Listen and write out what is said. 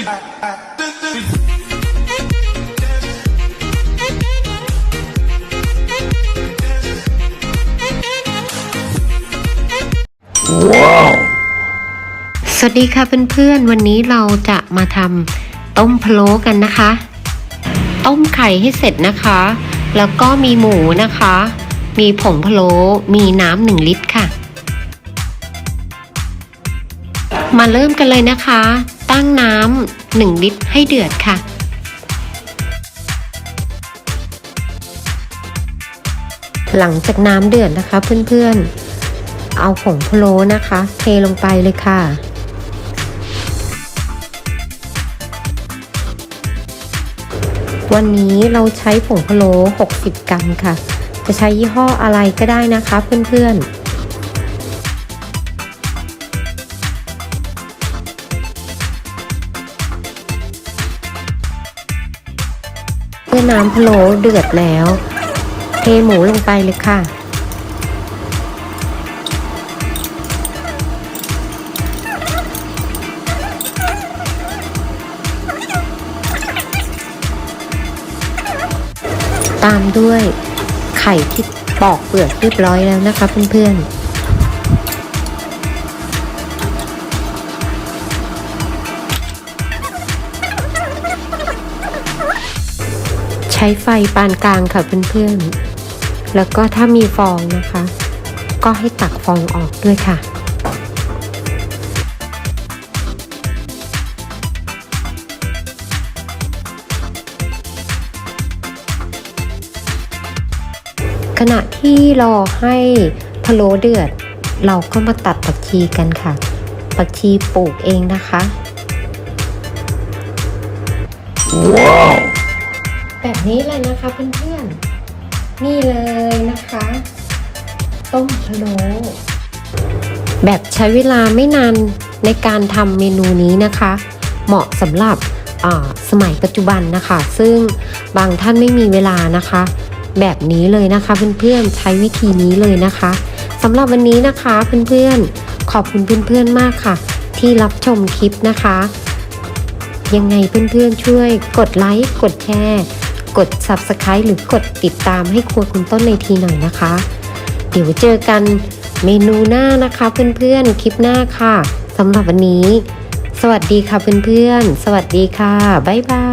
สวัสดีค่ะเพื่อนๆ วันนี้เราจะมาทำต้มพะโล้กันนะคะ ต้มไข่ให้เสร็จนะคะ แล้วก็มีหมูนะคะ มีผงพะโล้มีน้ำหนึ่งลิตรค่ะ มาเริ่มกันเลยนะคะ ตั้งน้ำหนึ่งลิตรให้เดือดค่ะ หลังจากน้ำเดือดนะคะเพื่อนๆ เอาผงพะโล้นะคะ เทลงไปเลยค่ะวันนี้เราใช้ผงพะโล้60 กรัมค่ะ จะใช้ยี่ห้ออะไรก็ได้นะคะเพื่อนๆ เมื่อน้ำพะโล้เดือดแล้ว เทหมูลงไปเลยค่ะ ตามด้วยไข่ที่ปอกเปลือกเรียบร้อยแล้วนะคะเพื่อนๆ ช้ไฟปานกลางค่ะเพื่อนๆ แล้วก็ถ้ามีฟองนะคะ ก็ให้ตักฟองออกด้วยค่ะขณะที่รอให้พะโล้เดือด เราก็มาตัดผักชีกันค่ะ ผักชีปลูกเองนะคะ Wow! แบบนี้เลยนะคะเพื่อนๆ นี่เลยนะคะ ต้มพะโล้แบบใช้เวลาไม่นานในการทำเมนูนี้นะคะ เหมาะสำหรับสมัยปัจจุบันนะคะ ซึ่งบางท่านไม่มีเวลานะคะ แบบนี้เลยนะคะเพื่อนๆใช้วิธีนี้เลยนะคะสำหรับวันนี้นะคะเพื่อนๆ ขอบคุณเพื่อนๆมากค่ะ ที่รับชมคลิปนะคะ ยังไงเพื่อนๆช่วยกดไลค์กดแชร์ กด Subscribe หรือกดติดตามให้ครัวคุณต้นในทีหน่อยนะคะ เดี๋ยวเจอกันเมนูหน้านะคะเพื่อนๆ คลิปหน้าค่ะสำหรับวันนี้ สวัสดีค่ะเพื่อนๆ สวัสดีค่ะ บ๊ายบาย